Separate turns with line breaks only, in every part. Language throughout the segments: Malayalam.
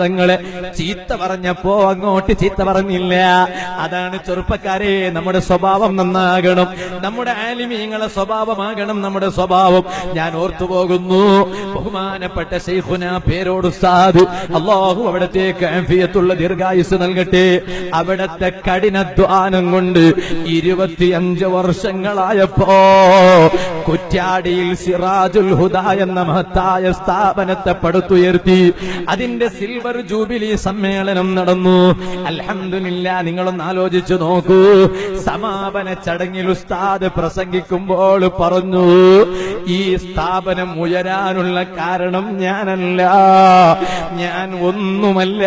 തങ്ങളെ ചീത്ത പറഞ്ഞപ്പോ അങ്ങോട്ട് ചീത്ത പറഞ്ഞില്ല. അതാണ് ചെറുപ്പക്കാരെ നമ്മുടെ സ്വഭാവം നന്നാകണം. നമ്മുടെ ആലിമീങ്ങളെ സ്വഭാവമാകണം നമ്മുടെ സ്വഭാവം. ഞാൻ ഓർത്തു പോകുന്നു ബഹുമാനപ്പെട്ട ശൈഖുന പേരോട് സാധു അള്ളാഹു അവിടത്തേക്ക് ആഫിയത്തുള്ള ദീർഘായുസ് നൽകട്ടെ. അവിടത്തെ കഠിനധ്വാനം കൊണ്ട് ഇരുപത്തിയഞ്ച് വർഷങ്ങളായപ്പോ കുറ്റ്യാടിയിൽ സിറാജുൽ ഹുദ എന്ന മഹത്തായ സ്ഥാപനത്തെ പടുത്തുയർത്തി. അതിന്റെ സിൽവർ ജൂബിലി സമ്മേളനം നടന്നു. അലഹമില്ല നിങ്ങളൊന്ന് ആലോചിച്ചു നോക്കൂ. സമാപന ചടങ്ങിൽ ഉസ്താദ് പ്രസംഗിക്കുമ്പോൾ പറഞ്ഞു ഈ സ്ഥാപനം ഉയരാനുള്ള കാരണം ഞാനല്ല. ഞാൻ ഒന്നുമല്ല.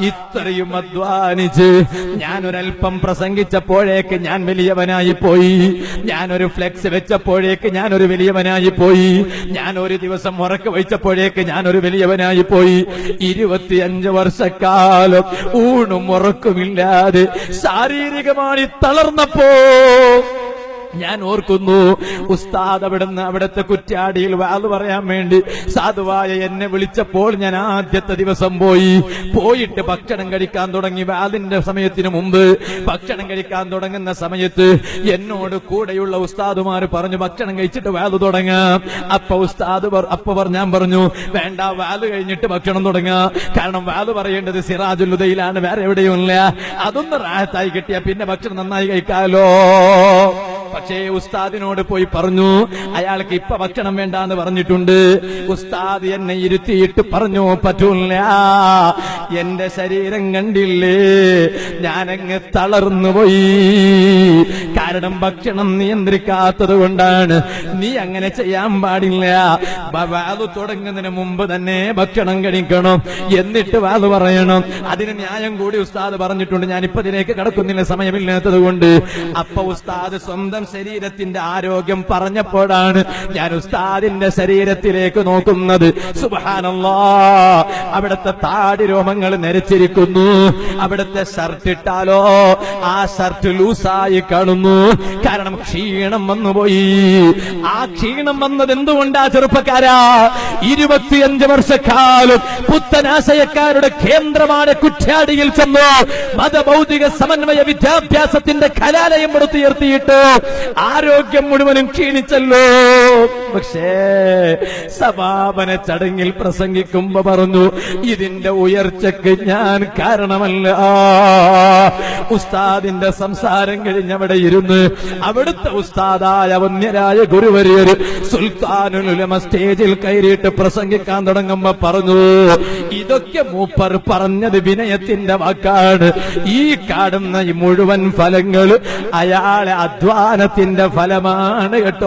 ഇത്രയും അധ്വാനിച്ച് ഞാനൊരൽപ്പം പ്രസംഗിച്ചപ്പോഴേക്ക് ഞാൻ വലിയവനായി പോയി. ഞാനൊരു ഫ്ലെക്സ് വെച്ചപ്പോഴേക്ക് ഞാനൊരു വലിയവനായി പോയി. ഞാൻ ഒരു ദിവസം ഉറക്ക വെച്ചപ്പോഴേക്ക് ഞാനൊരു വലിയവനായി പോയി. ഇരുപത്തിയഞ്ച് വർഷക്കാലം ഊണും ഉറക്കുമില്ലാതെ ശാരീരികമായി തളർന്നപ്പോ ഞാൻ ഓർക്കുന്നു ഉസ്താദ് അവിടുന്ന് അവിടുത്തെ കുറ്റാടിയിൽ വാത് പറയാൻ വേണ്ടി സാധുവായ എന്നെ വിളിച്ചപ്പോൾ ഞാൻ ആദ്യത്തെ ദിവസം പോയി. പോയിട്ട് ഭക്ഷണം കഴിക്കാൻ തുടങ്ങി. വാതിന്റെ സമയത്തിന് മുമ്പ് ഭക്ഷണം കഴിക്കാൻ തുടങ്ങുന്ന സമയത്ത് എന്നോട് കൂടെയുള്ള ഉസ്താദുമാർ പറഞ്ഞു ഭക്ഷണം കഴിച്ചിട്ട് വാത് തുടങ്ങാം. അപ്പൊ ഉസ്താദ് അപ്പൊ ഞാൻ പറഞ്ഞു വേണ്ട വാത് കഴിഞ്ഞിട്ട് ഭക്ഷണം തുടങ്ങാം. കാരണം വാത് പറയേണ്ടത് സിറാജുലുദയിലാണ് വേറെ എവിടെയുമില്ല. അതൊന്ന് റാഹത്തായി കിട്ടിയ പിന്നെ ഭക്ഷണം നന്നായി കഴിക്കാലോ. പക്ഷേ ഉസ്താദിനോട് പോയി പറഞ്ഞു അയാൾക്ക് ഇപ്പൊ ഭക്ഷണം വേണ്ടാന്ന് പറഞ്ഞിട്ടുണ്ട്. ഉസ്താദ് എന്നെ ഇരുത്തിയിട്ട് പറഞ്ഞു പറ്റൂല എന്റെ ശരീരം കണ്ടില്ലേ? ഞാനങ്ങ് തളർന്നു പോയി കാരണം ഭക്ഷണം നിയന്ത്രിക്കാത്തത് കൊണ്ടാണ് നീ അങ്ങനെ ചെയ്യാൻ പാടില്ല. വാതു തുടങ്ങുന്നതിന് മുമ്പ് തന്നെ ഭക്ഷണം കഴിക്കണം. എന്നിട്ട് വാത് പറയണം. അതിന് ന്യായം കൂടി ഉസ്താദ് പറഞ്ഞിട്ടുണ്ട്. ഞാൻ ഇപ്പൊ ഇതിലേക്ക് കടക്കുന്നില്ല സമയമില്ലാത്തത് കൊണ്ട്. അപ്പൊ ഉസ്താദ് സ്വന്തം ശരീരത്തിന്റെ ആരോഗ്യം പറഞ്ഞപ്പോഴാണ് ഞാൻ ഉസ്താദിന്റെ ശരീരത്തിലേക്ക് നോക്കുന്നത്. സുബാനല്ലാ അവിടുത്തെ താടി രോമങ്ങൾ നിരച്ചിരിക്കുന്നു. അവിടുത്തെ ഷർട്ട് ഇട്ടാലോ ആ ഷർട്ട് ലൂസായി കാണുന്നു. കാരണം ക്ഷീണം വന്നുപോയി. ആ ക്ഷീണം വന്നത് എന്തുകൊണ്ടാ ചെറുപ്പക്കാരാ? ഇരുപത്തിയഞ്ച് വർഷക്കാലം പുത്തനാശയക്കാരുടെ കേന്ദ്രമായ കുറ്റാടിയിൽ ചെന്നു മതഭൗതിക സമന്വയ വിദ്യാഭ്യാസത്തിന്റെ കലാലയം പടുത്തുയർത്തിയിട്ട് ആരോഗ്യം മുഴുവനും ക്ഷീണിച്ചല്ലോ. പക്ഷേ സമാപന ചടങ്ങിൽ പ്രസംഗിക്കുമ്പോ പറഞ്ഞു ഇതിന്റെ ഉയർച്ചക്ക് ഞാൻ കാരണമല്ല. ഉസ്താദിന്റെ സംസാരം കഴിഞ്ഞവിടെ ഇരുന്ന് അവിടുത്തെ ഉസ്താദായ വന്യരായ ഗുരുവരിയർ സുൽത്താനുലുലമ സ്റ്റേജിൽ കയറിയിട്ട് പ്രസംഗിക്കാൻ തുടങ്ങുമ്പോ പറഞ്ഞു ഇതൊക്കെ മൂപ്പർ പറഞ്ഞത് വിനയത്തിന്റെ വാക്കാണ്. ഈ കാണുന്ന ഈ മുഴുവൻ ഫലങ്ങൾ അയാളെ അധ്വാനത്തിന്റെ ഫലമാണ് കേട്ടോ.